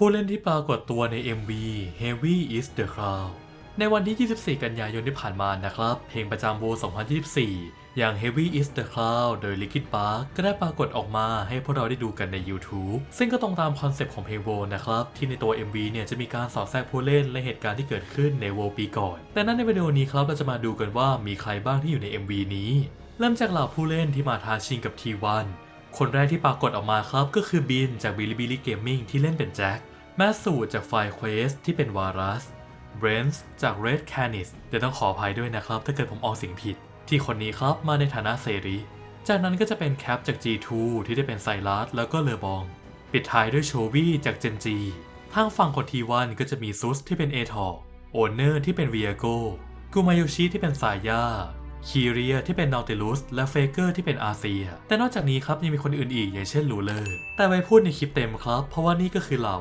ผู้เล่นที่ปรากฏตัวใน MV Heavy is the Crown ในวันที่ 24 กันยายนที่ผ่านมานะครับ เพลงประจำโว2024 อย่าง Heavy is the Cloud โดย Linkin Park ก็ได้ปรากฏออกมาให้พวกเราได้ดูกันใน YouTube ซึ่งก็ตรงตามคอนเซปต์ของเพลงโวนะครับ ที่ในตัว MV เนี่ยจะมีการสอดแทรกผู้เล่นและเหตุการณ์ที่เกิดขึ้นในโวปีก่อน แต่นั้นในวิดีโอนี้ครับเราจะมาดูกันว่ามีใครบ้างที่อยู่ใน MV นี้ เริ่มจากเหล่าผู้เล่นที่มาท้าชิงกับ T1 คนแรกที่ปรากฏออกมาครับก็คือบินจาก Bilibili Gaming ที่เล่นเป็นแจ็คแมสสูจากไฟเควสที่เป็นวารัสเบรนส์จาก Red Canis เดี๋ยวต้องขออภัยด้วยนะครับ ถ้าเกิดผมออกสียงผิด ที่คนนี้ครับมาในฐานะเสรีจากนั้นก็จะเป็นแคปจาก G2 ที่ได้เป็นไซรัสแล้วก็เลอบอง ปิดท้ายด้วยโชวี่จาก Gen G ทางฝั่งคนทีวันก็จะมีซุสที่เป็นเอทอโอเนอร์ที่เป็นเวียโกกูมาโยชิที่เป็นสายา คีเรียที่เป็นนอติลุสและเฟเกอร์ที่เป็นอาเซีย แต่นอกจากนี้ครับยังมีคนอื่นอีกอย่างเช่นลูเลอร์ แต่ไม่พูดในคลิปเต็มครับ เพราะว่านี่ก็คือเรา